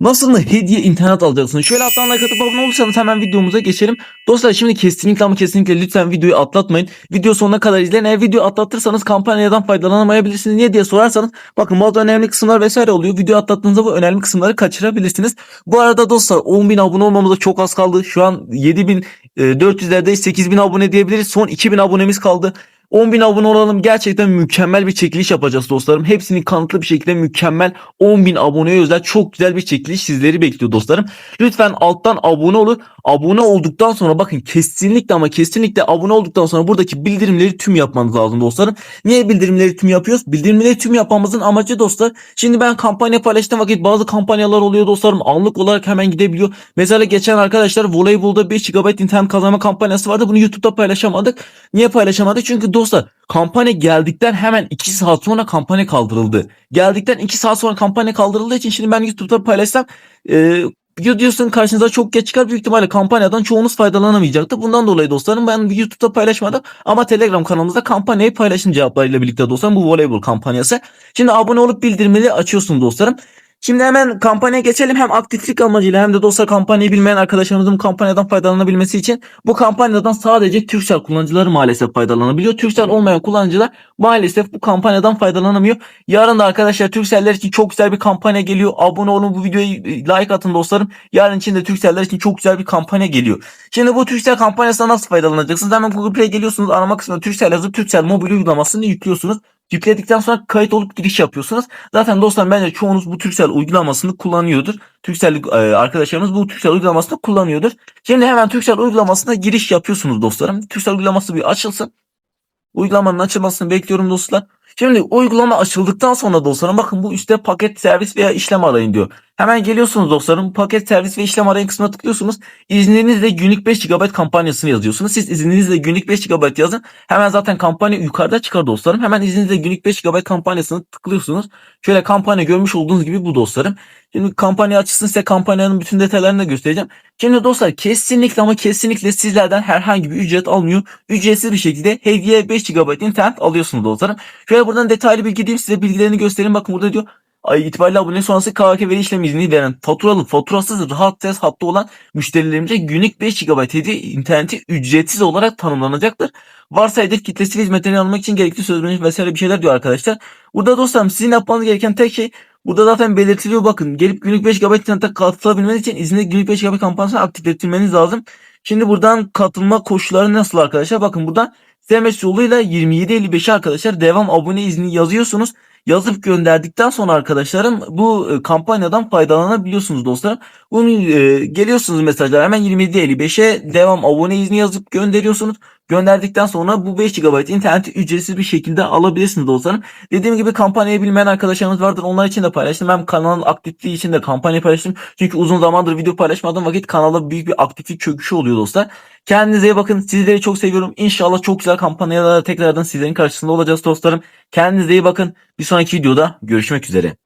Nasıl hediye internet alacaksın? Şöyle alttan like abone olursanız hemen videomuza geçelim. Dostlar şimdi kesinlikle ama kesinlikle lütfen videoyu atlatmayın. Video sonuna kadar izleyin. Eğer video atlatırsanız kampanyadan faydalanamayabilirsiniz. Niye diye sorarsanız bakın bazı önemli kısımlar vesaire oluyor. Video atlattığınızda bu önemli kısımları kaçırabilirsiniz. Bu arada dostlar 10.000 abone olmamıza çok az kaldı. Şu an 7.400'lerdeyiz. 8.000 abone diyebiliriz. Son 2.000 abonemiz kaldı. 10.000 abone olalım. Gerçekten mükemmel bir çekiliş yapacağız dostlarım. Hepsini kanıtlı bir şekilde mükemmel 10.000 aboneye özel çok güzel bir çekiliş sizleri bekliyor dostlarım. Lütfen alttan abone olun. Abone olduktan sonra bakın kesinlikle ama kesinlikle abone olduktan sonra buradaki bildirimleri tüm yapmanız lazım dostlarım. Niye bildirimleri tüm yapıyoruz? Bildirimleri tüm yapmamızın amacı dostlar. Şimdi ben kampanya paylaştığım vakit bazı kampanyalar oluyor dostlarım. Anlık olarak hemen gidebiliyor. Mesela geçen arkadaşlar voleybolda 5 GB internet kazanma kampanyası vardı. Bunu YouTube'da paylaşamadık. Niye paylaşamadık? Çünkü dostlar kampanya geldikten hemen 2 saat sonra kampanya kaldırıldı. Geldikten 2 saat sonra kampanya kaldırıldığı için şimdi ben YouTube'da paylaşsam e, videosun karşınıza çok geç çıkar. Büyük ihtimalle kampanyadan çoğunuz faydalanamayacaktı. Bundan dolayı dostlarım ben YouTube'da paylaşmadım. Ama Telegram kanalımızda kampanyayı paylaşın cevaplarıyla birlikte dostlarım. Bu voleybol kampanyası. Şimdi abone olup bildirimleri açıyorsun dostlarım. Şimdi hemen kampanyaya geçelim. Hem aktiflik amacıyla hem de dostlar kampanyayı bilmeyen arkadaşlarımızın kampanyadan faydalanabilmesi için bu kampanyadan sadece Turkcell kullanıcıları maalesef faydalanabiliyor. Turkcell olmayan kullanıcılar maalesef bu kampanyadan faydalanamıyor. Yarın da arkadaşlar Turkcell'ler için çok güzel bir kampanya geliyor. Abone olun bu videoyu like atın dostlarım. Yarın için de Turkcell'ler için çok güzel bir kampanya geliyor. Şimdi bu Turkcell kampanyasından nasıl faydalanacaksınız? Hemen Google Play geliyorsunuz. Arama kısmına Turkcell yazıp Turkcell mobil uygulamasını yüklüyorsunuz. Yükledikten sonra kayıt olup giriş yapıyorsunuz. Zaten dostlar bence çoğunuz bu Turkcell uygulamasını kullanıyordur. Turkcell e, arkadaşlarımız bu Turkcell uygulamasını kullanıyordur. Şimdi hemen Turkcell uygulamasına giriş yapıyorsunuz dostlarım. Turkcell uygulaması bir açılsın. Uygulamanın açılmasını bekliyorum dostlar. Şimdi uygulama açıldıktan sonra dostlarım bakın bu üstte paket servis veya işlem arayın diyor. Hemen geliyorsunuz dostlarım paket servis ve işlem arayın kısmına tıklıyorsunuz. İzninizle günlük 5 GB kampanyasını yazıyorsunuz. Siz izninizle günlük 5 GB yazın. Hemen zaten kampanya yukarıda çıkar dostlarım. Hemen izninizle günlük 5 GB kampanyasını tıklıyorsunuz. Şöyle kampanya görmüş olduğunuz gibi bu dostlarım. Şimdi kampanya açılsın size kampanyanın bütün detaylarını da göstereceğim. Şimdi dostlar kesinlikle ama kesinlikle sizlerden herhangi bir ücret almıyor. Ücretsiz bir şekilde hediye 5 GB internet alıyorsunuz dostlarım. Şöyle buradan detaylı bilgi diyeyim size bilgilerini göstereyim. Bakın burada diyor ay itibariyle abone sonrası KVK veri işlem izni veren faturalı faturasız rahat test hattı olan müşterilerimize günlük 5 GB hediye interneti ücretsiz olarak tanımlanacaktır. Varsa hedef kitlesi hizmetlerini almak için gerekli sözleşme vesaire bir şeyler diyor arkadaşlar. Burada dostlarım sizin yapmanız gereken tek şey Burada zaten belirtiliyor bakın. Gelip günlük 5 GB internete katılabilmeniz için izinli günlük 5 GB kampanyasını aktiflettirmeniz lazım. Şimdi buradan katılma koşulları nasıl arkadaşlar? Bakın buradan SMS yoluyla 2755 arkadaşlar devam abone izni yazıyorsunuz. Yazıp gönderdikten sonra arkadaşlarım bu e, kampanyadan faydalanabiliyorsunuz dostlar. Bunu e, geliyorsunuz mesajlar hemen 2755'e devam abone izni yazıp gönderiyorsunuz. Gönderdikten sonra bu 5 GB interneti ücretsiz bir şekilde alabilirsiniz dostlarım. Dediğim gibi kampanyayı bilmeyen arkadaşlarımız vardır. Onlar için de paylaştım. Hem kanalın aktifliği için de kampanya paylaştım. Çünkü uzun zamandır video paylaşmadığım vakit kanalda büyük bir aktiflik çöküşü oluyor dostlar. Kendinize iyi bakın. Sizleri çok seviyorum. İnşallah çok güzel kampanyalarla tekrardan sizlerin karşısında olacağız dostlarım. Kendinize iyi bakın. Bir sonraki videoda görüşmek üzere.